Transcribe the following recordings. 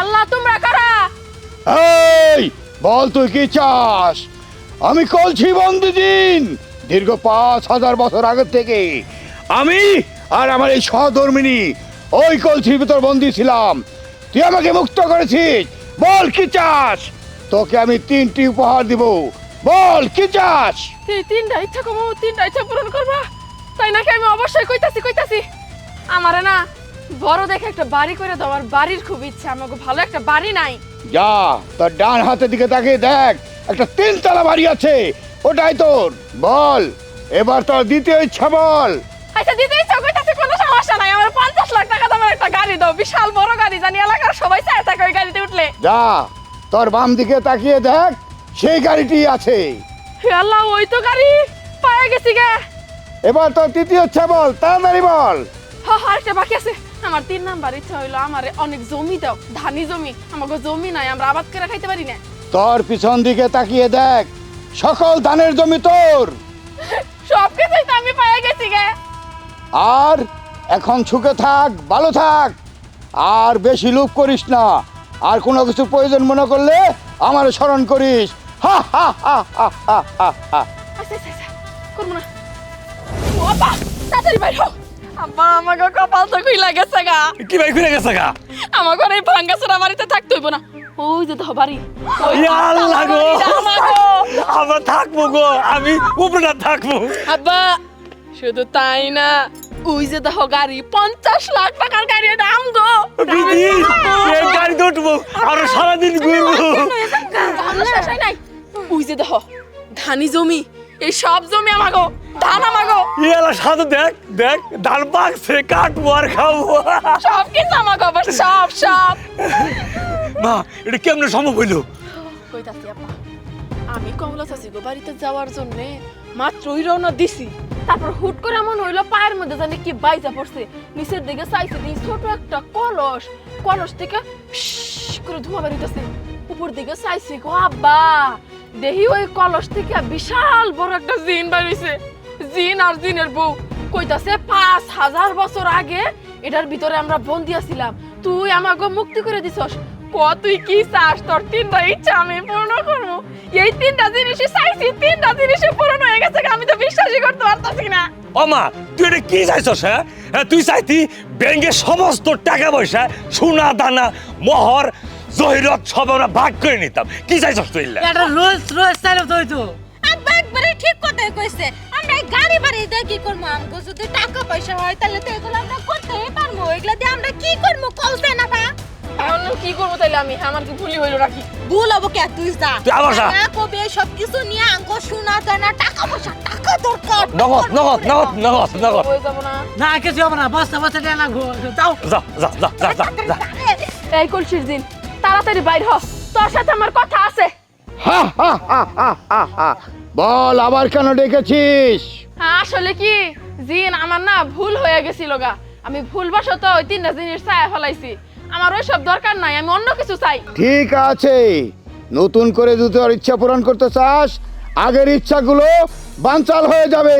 আল্লাহ তোমরা কারা? এই বল তুই কি চাস? আমি কলছি বন্দীদিন দীর্ঘ পাঁচ হাজার বছর আগের থেকে আমি আর আমার এই সহধর্মিনী ওই কলছির ভিতর বন্দী ছিলাম। তুই আমাকে মুক্ত করেছিস। বল কি চাস? তোকে আমি তিনটি উপহার দিব। বল কি চাস? এই তিনটা ইচ্ছা কমো তিনটা ইচ্ছা পূরণ করবা। তাই নাকি আমি অবশ্যই কইতাছি কইতাছি? আমারে না বড় দেখে একটা বাড়ি করে দাও আর বাড়ির খুব ইচ্ছা আমাকে ভালো একটা বাড়ি নাই। যা তোর ডান হাতের দিকে তাকিয়ে দেখ একটা তিনতলা বাড়ি আছে ওটাই তোর বল এবার তোর দ্বিতীয় ইচ্ছা বল। আচ্ছা দিতে ইচ্ছা কইতাছি কোনো সমস্যা নাই আমার পঞ্চাশ লাখ টাকা দামের একটা গাড়ি দাও বিশাল বড় গাড়ি জানি এলাকার সবাই চায় থাকে ওই গাড়িতে উঠলে। যা তোর বাম দিকে তাকিয়ে দেখ সেই গাড়িটি আছে। হে আল্লাহ ওই তো গাড়ি পায়ে গেছি গে। এবার তোর তৃতীয় ইচ্ছা বল তাড়াতাড়ি বল। হ হ, আরেকটা বাকি আছে। আমার তিন নাম্বার ইচ্ছা হইল আমার অনেক জমি দাও ধানি জমি। আমাকে জমি নাই আমরা আবাদ করে খাইতে পারি না। তোর পিছন দিকে তাকিয়ে দেখ সকল ধানের জমি তোর। সব কিছুই তো আমি পায়ে গেছি গে। আর এখন সুখে থাক ভালো থাক। আর বেশি লোভ করিস না। আর কোনো কিছু প্রয়োজন মনে করলে আমার স্মরণ করিস। হা হা হা হা হা হা হা। আচ্ছা আচ্ছা আচ্ছা করব না। আব্বা তাড়াতাড়ি বাইর হও। আব্বা আমাকে কপাল তো কইলা গেছে গা কি ভাই ঘুরে গেছে গা আমার ঘরে ভাঙ্গা চোরা বাড়িতে থাকতে হইব না ওই যে তো বাড়ি আল্লাহ গো আমার আমরা থাকব গো আমি উপরে থাকব আব্বা শুধু তাই না ওই যে দেখো গাড়ি পঞ্চাশ লাখ টাকার গাড়ি দাম গো বিধি এই গাড়িতে উঠবো আরও সারাদিন ঘুরবো ওই যে দেখো ধানি জমি এই সব জমি আমাগো ধান আমাগো সাথে দেখ দেখ পাকছে কাটবো আর খাব সব কিছু আমাগো আবার সব সব। মা এটা কেমনে সম্ভব হইল? কইতাছি আপা? আমি কমলা গো বাড়িতে যাওয়ার জন্য মাত্রই রওনা দিছি। তারপর হুট করে এমন হইল পায়ের মধ্যে জানি কি বাইজা পড়ছে। নিচের দিকে চাইছে দিই ছোট একটা কলস। কলস থেকে করে ধোঁয়া বেরিতেছে। উপর দিকে চাইছি গো আব্বা দেহি ওই কলস থেকে বিশাল বড় একটা জিন বেরিয়েছে জিন আর জিনের বউ। কইতাছে পাঁচ হাজার বছর আগে এটার ভিতরে আমরা বন্দি আছিলাম। তুই আমাকে মুক্তি করে দিছস। ক তুই কি চাস? তোর তিনটা ইচ্ছা আমি পূর্ণ করব। এই তিনটা জিনিসই চাইছি তিনটা জিনিসই পূরণ হয়ে গেছে আমি তো বিশ্বাসই করতে পারতাছি না। ও মা তুই এটা কি চাইছস হ্যাঁ? হ্যাঁ, তুই চাইতি ব্যাংকের সমস্ত টাকা পয়সা সোনা দানা মোহর জহিরত সব আমরা ভাগ করে নিতাম। কি চাইছস তুই? এটা রোজ রোজ চাইলে তো একবারে ঠিক কথাই কইছে। আমরা এই গাড়ি বাড়ি দিয়ে কি করব? আমগো যদি টাকা পয়সা হয় তাহলে তো এগুলো আমরা করতেই পারব। এগুলা দিয়ে আমরা কি করব? কলসে না বা। এখন কি করব তাইলে আমি? আমার কি ভুলি হইল নাকি? ভুল হব কে? তুই যা। তুই আবার যা। না কবে সব কিছু নিয়ে আঙ্গো শোনা যায় না টাকা পয়সা টাকা দরকার। নগদ নগদ নগদ নগদ নগদ। যাব না। না কিছু হবে না। বস্তা দিয়ে না যাও। যা যা যা যা যা যা। এই কলসির দিন তাড়াতাড়ি বাইর হ। তোর সাথে আমার কথা আছে। হা হা হা হা হা হা। বল আবার কেন ডেকেছিস? হ্যাঁ, আসলে কি? জিন আমার না ভুল হয়ে গেছিল গা। আমি ভুলবশত ওই তিনটা জিনিস চাই ফলাইছি। আমার ওই সব দরকার নাই আমি অন্য কিছু চাই। ঠিক আছে। নতুন করে যদি আর ইচ্ছা পূরণ করতে চাস আগের ইচ্ছাগুলো বানচাল হয়ে যাবে।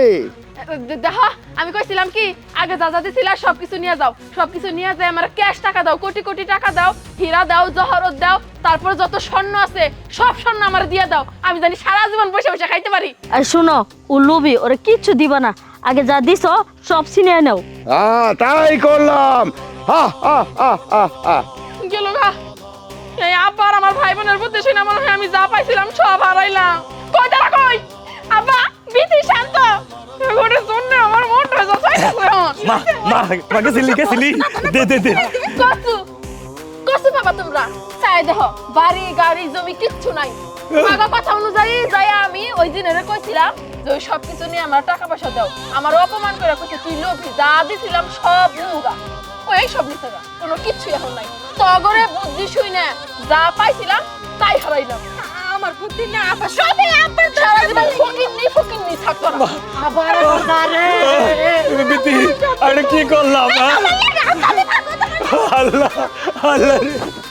দেখো। আমি কইছিলাম কি আগে যা যা দিছিল সবকিছু নিয়ে যাও। সবকিছু নিয়ে যাই আমার ক্যাশ টাকা দাও কোটি কোটি টাকা দাও হীরা দাও জহরত দাও তারপর যত স্বর্ণ আছে সব স্বর্ণ আমার দিয়ে দাও। আমি জানি সারা জীবন বসে বসে খাইতে পারি। আর শুনো ও লোভি ওরা কিচ্ছু দিবা না। আগে যা দিছ সব ছিনিয়ে নাও। হ্যাঁ তাই করলাম। হা হা হা হা হা। গেল গা। এই আব্বার আমার ভাই বোনের বুদ্ধি শুনে মনে হয় আমি যা পাইছিলাম সব হারাইলাম। কই দাঁড়া কই? আব্বা বিতি শান্ত। এবারে মা মা মা গেছিলি গেছিলি দে দে দে। কসু কসু বাবা তোমরা? চাই দেখো, বাড়ি, গাড়ি, জমি, কিচ্ছু নাই। আগা কথা অনুযায়ী যাই আমি, ওই দিনের কইছিলাম যে ওই সব কিছু নিয়ে আমার টাকা পয়সা দাও। আমার অপমান করে কইছে, তুই লোভী, যা দিছিলাম সব নুগা ওই সব নিতে কোনো কিচ্ছু এখন নাই। তগরে বুদ্ধি শুই না যা পাইছিলাম, তাই হারাইলাম। আমার বুদ্ধি না আপা সবই আব্বার সারা জীবন ফকিন্নি ফকিন্নি থাকতো না। আবার দারে বিতি আরে কি করলাম? আল্লাহ আল্লাহ রে।